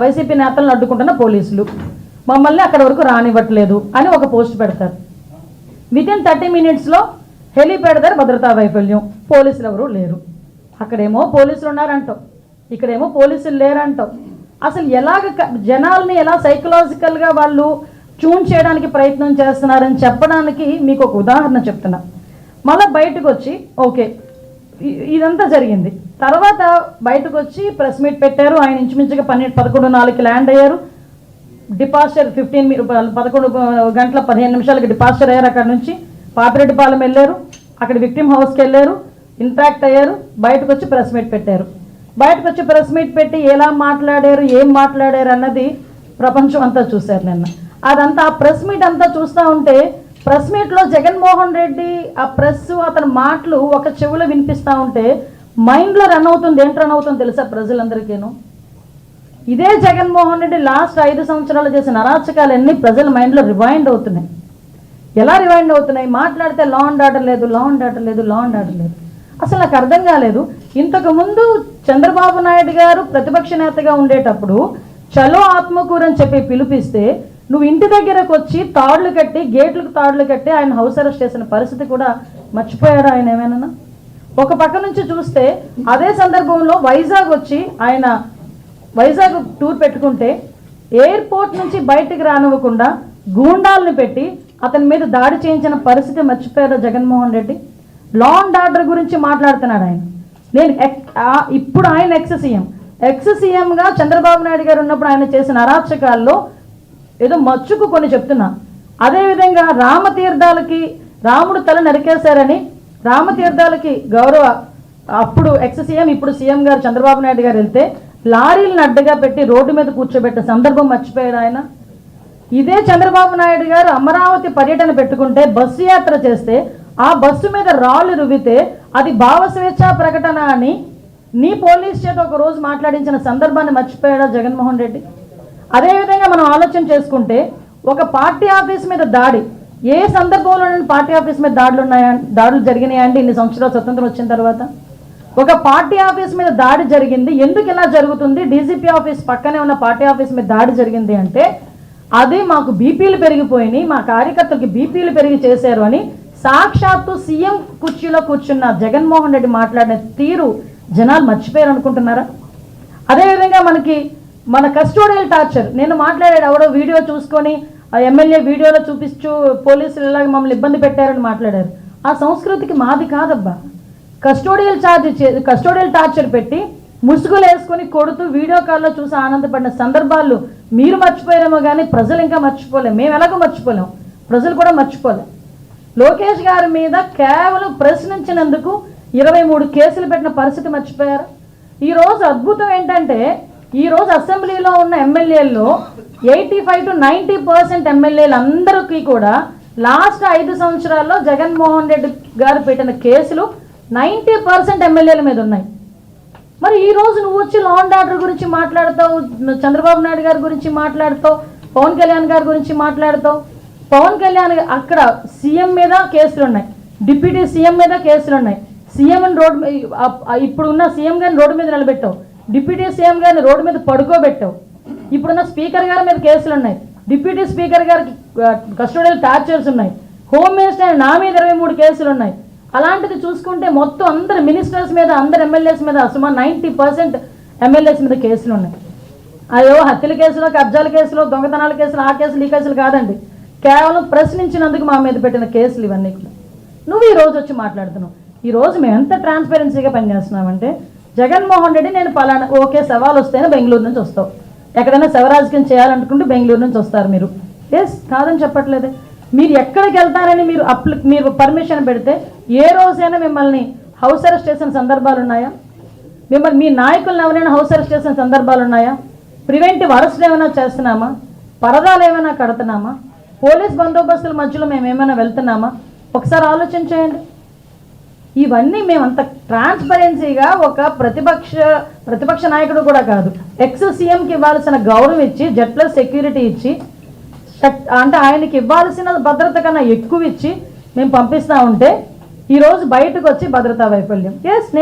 YCP నేతలను అడ్డుకుంటున్న పోలీసులు. మమ్మల్ని అక్కడ వరకు రానివ్వట్లేదు అని ఒక పోస్ట్ పెడతారు. వితిన్ థర్టీ మినిట్స్లో హెలిప్యాడ్ దగ్గర భద్రతా వైఫల్యం. పోలీసులు ఎవరు లేరు. అక్కడేమో పోలీసులు ఉన్నారంటావు ఇక్కడేమో పోలీసులు లేరంటావు అసలు ఎలాగ జనాల్ని ఎలా సైకలాజికల్గా వాళ్ళు ట్యూన్ చేయడానికి ప్రయత్నం చేస్తున్నారని చెప్పడానికి మీకు ఒక ఉదాహరణ చెప్తున్నా. మళ్ళీ బయటకు వచ్చి ఓకే ఇదంతా జరిగింది. తర్వాత బయటకు వచ్చి ప్రెస్ మీట్ పెట్టారు. ఆయన ఇంచుమించుగా పన్నెండు పదకొండు నాలుగుకి ల్యాండ్ అయ్యారు. డిపాస్చర్ ఫిఫ్టీన్ పదకొండు గంటల పదిహేను నిమిషాలకి డిపాస్చర్ అయ్యారు అక్కడ నుంచి. పాపిరెడ్డిపాలెం వెళ్ళారు. అక్కడ విక్టిమ్ హౌస్కి వెళ్ళారు. ఇంట్రాక్ట్ అయ్యారు. బయటకు వచ్చి ప్రెస్ మీట్ పెట్టారు. బయటకు వచ్చి ప్రెస్ మీట్ పెట్టి ఎలా మాట్లాడారు ఏం మాట్లాడారు అన్నది ప్రపంచం అంతా చూశారు నిన్న. అదంతా ఆ ప్రెస్ మీట్ అంతా చూస్తూ ఉంటే ప్రెస్ మీట్లో జగన్మోహన్ రెడ్డి ఆ ప్రెస్ అతని మాటలు ఒక చెవిలో వినిపిస్తూ ఉంటే మైండ్లో రన్ అవుతుంది ఏంటి రన్ అవుతుంది తెలుసా ప్రజలందరికీను? ఇదే జగన్మోహన్ రెడ్డి లాస్ట్ ఐదు సంవత్సరాలు చేసిన అరాచకాలన్నీ ప్రజల మైండ్లో రివైండ్ అవుతున్నాయి. ఎలా రివైండ్ అవుతున్నాయి? మాట్లాడితే లా అండ్ ఆర్డర్ లేదు లా అండ్ ఆర్డర్ లేదు లా అండ్ ఆర్డర్ లేదు. అసలు నాకు అర్థం కాలేదు. ఇంతకు ముందు చంద్రబాబు నాయుడు గారు ప్రతిపక్ష నేతగా ఉండేటప్పుడు చలో ఆత్మకూరు అని చెప్పి పిలిపిస్తే నువ్వు ఇంటి దగ్గరకు వచ్చి తాడులు కట్టి గేట్లకు తాడులు కట్టి ఆయన హౌస్ అరెస్ట్ చేసిన పరిస్థితి కూడా మర్చిపోయాడు ఆయన ఏమైనా? ఒక పక్క నుంచి చూస్తే అదే సందర్భంలో వైజాగ్ వచ్చి ఆయన వైజాగ్ టూర్ పెట్టుకుంటే ఎయిర్పోర్ట్ నుంచి బయటికి రానివ్వకుండా గూండాలను పెట్టి అతని మీద దాడి చేయించిన పరిస్థితి మర్చిపోయారు Jaganmohan Reddy? Law and order గురించి మాట్లాడుతున్నాడు ఆయన. నేను ఇప్పుడు ఆయన ఎక్స్ సీఎం. ఎక్స్ సీఎంగా చంద్రబాబు నాయుడు గారు ఉన్నప్పుడు ఆయన చేసిన అరాచకాల్లో ఏదో మచ్చుకు కొన్ని చెప్తున్నా. అదేవిధంగా రామతీర్థాలకి రాముడు తల నరికేశారని రామతీర్థాలకి గౌరవ అప్పుడు ఎక్స్ సీఎం ఇప్పుడు సీఎం గారు చంద్రబాబు నాయుడు గారు వెళ్తే లారీలను అడ్డగా పెట్టి రోడ్డు మీద కూర్చోబెట్టిన సందర్భం మర్చిపోయాడు ఆయన. ఇదే చంద్రబాబు నాయుడు గారు అమరావతి పర్యటన పెట్టుకుంటే బస్సు యాత్ర చేస్తే ఆ బస్సు మీద రాళ్ళు రువితే అది భావ స్వేచ్ఛా ప్రకటన అని నీ పోలీస్ చేత ఒక రోజు మాట్లాడించిన సందర్భాన్ని మర్చిపోయాడా జగన్మోహన్ రెడ్డి? అదేవిధంగా మనం ఆలోచన చేసుకుంటే ఒక పార్టీ ఆఫీస్ మీద దాడి ఏ సందర్భంలో పార్టీ ఆఫీస్ మీద దాడులు ఉన్నాయా దాడులు జరిగినాయా అండి? ఇన్ని సంవత్సరాలు స్వతంత్రం వచ్చిన తర్వాత? ఒక పార్టీ ఆఫీస్ మీద దాడి జరిగింది. ఎందుకు ఇలా జరుగుతుంది? డీజీపీ ఆఫీస్ పక్కనే ఉన్న పార్టీ ఆఫీస్ మీద దాడి జరిగింది అంటే అది మాకు బీపీలు పెరిగిపోయినాయి. మా కార్యకర్తలకి బీపీలు పెరిగి చేశారు అని సాక్షాత్తు సీఎం కుర్చీలో కూర్చున్న జగన్మోహన్ రెడ్డి మాట్లాడిన తీరు జనాలు మర్చిపోయారు అనుకుంటున్నారా? అదేవిధంగా మనకి మన కస్టోడియల్ టార్చర్. నేను మాట్లాడాడు ఎవడో వీడియో చూసుకొని ఆ ఎమ్మెల్యే వీడియోలో చూపిస్తూ పోలీసులు ఇలాగ మమ్మల్ని ఇబ్బంది పెట్టారని మాట్లాడారు. ఆ సంస్కృతికి మాది కాదబ్బా. కస్టోడియల్ ఛార్జ్ కస్టోడియల్ టార్చర్ పెట్టి ముసుగులు వేసుకొని కొడుతూ వీడియో కాల్లో చూసి ఆనందపడిన సందర్భాలు మీరు మర్చిపోయారేమో కానీ ప్రజలు ఇంకా మర్చిపోలేం. మేము ఎలాగో మర్చిపోలేం. ప్రజలు కూడా మర్చిపోలేం. లోకేష్ గారి మీద కేవలం ప్రశ్నించినందుకు ఇరవై మూడు కేసులు పెట్టిన పరిస్థితి మర్చిపోయారు. ఈరోజు అద్భుతం ఏంటంటే ఈరోజు అసెంబ్లీలో ఉన్న ఎమ్మెల్యేల్లో eighty five to ninety percent ఎమ్మెల్యేలు అందరికీ కూడా లాస్ట్ ఐదు సంవత్సరాల్లో జగన్మోహన్ రెడ్డి గారు పెట్టిన కేసులు నైంటీ పర్సెంట్ ఎమ్మెల్యేల మీద ఉన్నాయి. మరి ఈ రోజు నువ్వు వచ్చి లా అండ్ ఆర్డర్ గురించి మాట్లాడతావు చంద్రబాబు నాయుడు గారి గురించి మాట్లాడతావు పవన్ కళ్యాణ్ గారి గురించి మాట్లాడతావు. పవన్ కళ్యాణ్ అక్కడ సీఎం మీద కేసులు ఉన్నాయి. డిప్యూటీ సీఎం మీద కేసులు ఉన్నాయి. సీఎం రోడ్ ఇప్పుడున్న సీఎం గారిని రోడ్డు మీద నిలబెట్టావు. డిప్యూటీ సీఎం గారిని రోడ్డు మీద పడుకోబెట్టావు. ఇప్పుడున్న స్పీకర్ గారి మీద కేసులు ఉన్నాయి. డిప్యూటీ స్పీకర్ గారికి కస్టోడియల్ టార్చర్స్ ఉన్నాయి. హోమ్ మినిస్టర్ నా మీద ఇరవై మూడు కేసులు ఉన్నాయి. అలాంటిది చూసుకుంటే మొత్తం అందరు మినిస్టర్స్ మీద అందరు ఎమ్మెల్యేస్ మీద సుమారు నైంటీ పర్సెంట్ ఎమ్మెల్యేస్ మీద కేసులు ఉన్నాయి. అయ్యో హత్యల కేసులో కబ్జాల కేసులో దొంగతనాల కేసులు ఆ కేసులు ఈ కేసులు కాదండి. కేవలం ప్రశ్నించినందుకు మా మీద పెట్టిన కేసులు ఇవన్నీ. నువ్వు ఈ రోజు వచ్చి మాట్లాడుతున్నావు. ఈ రోజు మేము ఎంత ట్రాన్స్పరెన్సీగా పనిచేస్తున్నామంటే జగన్మోహన్ రెడ్డి నేను పలానా ఓకే సవాల్ వస్తేనే బెంగళూరు నుంచి వస్తావు. ఎక్కడైనా శవరాజకీయం చేయాలనుకుంటే బెంగళూరు నుంచి వస్తారు మీరు. ఎస్ కాదని చెప్పట్లేదే. మీరు ఎక్కడికి వెళ్తారని మీరు అప్లి మీరు పర్మిషన్ పెడితే ఏ రోజైనా మిమ్మల్ని హౌస్ అరెస్ట్ చేసిన సందర్భాలు ఉన్నాయా? మిమ్మల్ని మీ నాయకులను ఎవరైనా హౌస్ అరెస్ట్ చేసిన సందర్భాలు ఉన్నాయా? ప్రివెంటివ్ అరెస్ట్లు ఏమైనా చేస్తున్నామా? పరదాలు ఏమైనా కడుతున్నామా? పోలీస్ బందోబస్తుల మధ్యలో మేము ఏమైనా వెళ్తున్నామా? ఒకసారి ఆలోచించేయండి ఇవన్నీ మేము అంత ట్రాన్స్పరెన్సీగా ఒక ప్రతిపక్ష ప్రతిపక్ష నాయకుడు కూడా కాదు. ఎక్స్ సీఎంకి ఇవ్వాల్సిన గౌరవం ఇచ్చి జెడ్ ప్లస్ సెక్యూరిటీ ఇచ్చి అంటే ఆయనకి ఇవ్వాల్సిన భద్రత కన్నా ఎక్కువ ఇచ్చి మేము పంపిస్తా ఉంటే ఈరోజు బయటకు వచ్చి భద్రతా వైఫల్యం. ఎస్